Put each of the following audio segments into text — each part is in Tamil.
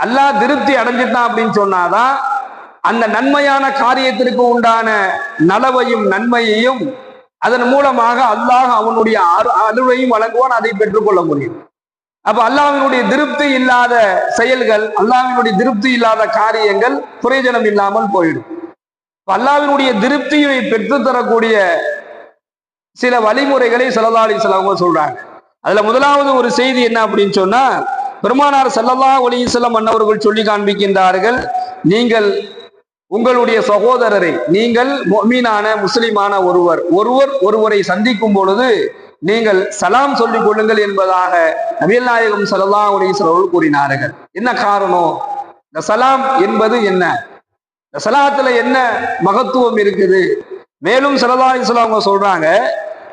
அல்லாஹ் திருப்தி அடைஞ்சிட்டான் அப்படின்னு சொன்னாதான் அந்த நன்மையான காரியத்திற்கு உண்டான நலவையும் நன்மையையும் அதன் மூலமாக அல்லாஹ் அவனுடைய அரு- அருளையும் வழங்குவான் அதை பெற்றுக்கொள்ள முடியும். அப்ப அல்லாஹ்வினுடைய திருப்தி இல்லாத செயல்கள் அல்லாஹ்வினுடைய திருப்தி இல்லாத காரியங்கள் பிரயோஜனம் இல்லாமல் போயிடும். அல்லாவினுடைய திருப்தியை பெற்று தரக்கூடிய சில வழிமுறைகளை சல்லா சிலவங்க சொல்றாங்க. அதுல முதலாவது ஒரு செய்தி என்ன அப்படின்னு சொன்னா பெருமானார் சல்லல்லா செல்லம் அன்னவர்கள் சொல்லி காண்பிக்கின்றார்கள் நீங்கள் உங்களுடைய சகோதரரை நீங்கள் மொமீனான முஸ்லிமான ஒருவர் ஒருவர் ஒருவரை சந்திக்கும் பொழுது நீங்கள் சலாம் சொல்லிக் கொள்ளுங்கள் என்பதாக நபிகள் நாயகம் சல்லா அலிஸ்லாம் கூறினார்கள். என்ன காரணம்? இந்த சலாம் என்பது என்ன? இந்த சலாத்துல என்ன மகத்துவம் இருக்குது? மேலும் சல்லா இஸ்லாம் அவங்க சொல்றாங்க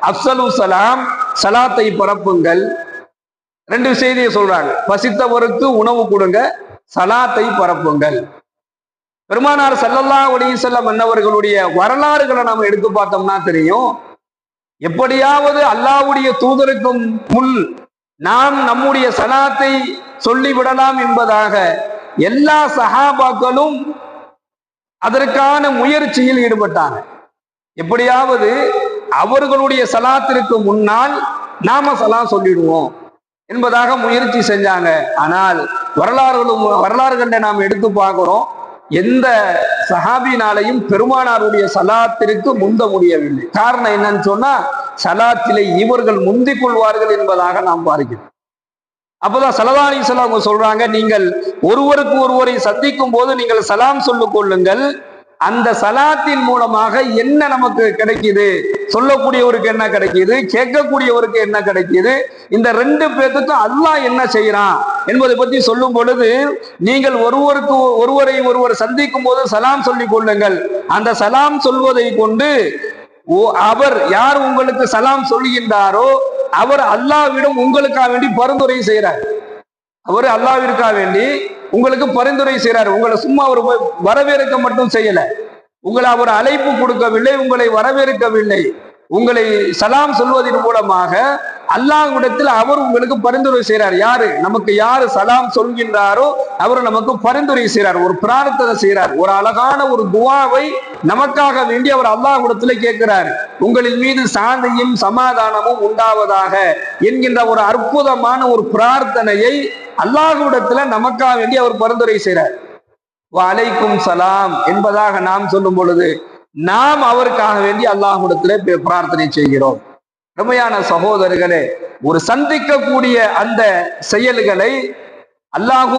அப்சலு சலாம் சலாத்தை பரப்புங்கள் ரெண்டு செய்தியை சொல்றாங்க. பசித்தவருக்கு உணவு கொடுங்க சலாத்தை பரப்புங்கள். பெருமானார் சல்லல்லா அலிசல்லம் மன்னவர்களுடைய வரலாறுகளை நாம் எடுத்து பார்த்தோம்னா தெரியும். எப்படியாவது அல்லாஹ்வுடைய தூதருக்கும் முன் நாம் நம்முடைய சலாத்தை சொல்லிவிடலாம் என்பதாக எல்லா சகாபாக்களும் அதற்கான முயற்சியில் ஈடுபட்டாங்க. எப்படியாவது அவர்களுடைய சலாத்திற்கு முன்னால் நாம சலாம் சொல்லிடுவோம். என்பதாக முயற்சி செஞ்சாங்க. ஆனால் வரலாறுகளும் வரலாறுகளை நாம் எடுத்து பார்க்கிறோம் எந்த சஹாபினாலையும் பெருமானாருடைய சலாத்திற்கு முந்த முடியவில்லை. காரணம் என்னன்னு சொன்னா சலாத்திலே இவர்கள் முந்திக் கொள்வார்கள் என்பதாக நாம் பார்க்கிறோம். அப்போதான் சலதானி அவங்க சொல்றாங்க நீங்கள் ஒருவருக்கு ஒருவரை சந்திக்கும் போது நீங்கள் சலாம் சொல்லிக் கொள்ளுங்கள் அந்த சலாத்தின் மூலமாக என்ன நமக்கு கிடைக்குது? சொல்லக்கூடியவருக்கு என்ன கிடைக்குது? கேட்கக்கூடியவருக்கு என்ன கிடைக்குது? இந்த ரெண்டு பேர்த்துக்கும் அல்லாஹ் என்ன செய்யறான் என்பதை பத்தி சொல்லும் பொழுது நீங்கள் ஒருவருக்கு ஒருவரை ஒருவர் சந்திக்கும் போது சலாம் சொல்லிக் கொள்ளுங்கள். அந்த சலாம் சொல்வதை கொண்டு ஓ- அவர் யார் உங்களுக்கு சலாம் சொல்லுகின்றாரோ அவர் அல்லாவிடம் உங்களுக்காக வேண்டி பரிந்துரை செய்கிறார் அவர் அல்லாவிற்காக வேண்டி உங்களுக்கு பரிந்துரை செய்கிறார் உங்களை சும்மா அவர் போய் வரவேற்க மட்டும் செய்யல. உங்களை அவர் அழைப்பு கொடுக்கவில்லை உங்களை வரவேற்கவில்லை. உங்களை சலாம் சொல்வதன் மூலமாக அல்லாஹ்விடத்தில் அவர் உங்களுக்கு பரிந்துரை செய்கிறார் யாரு? நமக்கு யாரு சலாம் சொல்கின்றாரோ அவர் நமக்கு பரிந்துரை செய்கிறார் ஒரு பிரார்த்தனை செய்கிறார் ஒரு அழகான ஒரு துவாவை நமக்காக வேண்டி அவர் அல்லாஹ்விடத்தில் கேட்கிறார். உங்களின் மீது சாந்தியும் சமாதானமும் உண்டாவதாக என்கின்ற ஒரு அற்புதமான ஒரு பிரார்த்தனையை அல்லாஹுடத்துல நமக்காக வேண்டி அவர் பரிந்துரை செய்கிறார் அலைக்கும் சலாம் என்பதாக நாம் சொல்லும் பொழுது நாம் அவருக்காக வேண்டி அல்லாஹுடத்துல பிரார்த்தனை செய்கிறோம். அருமையான சகோதரர்களே ஒரு சந்திக்கக்கூடிய அந்த செயல்களை அல்லாஹு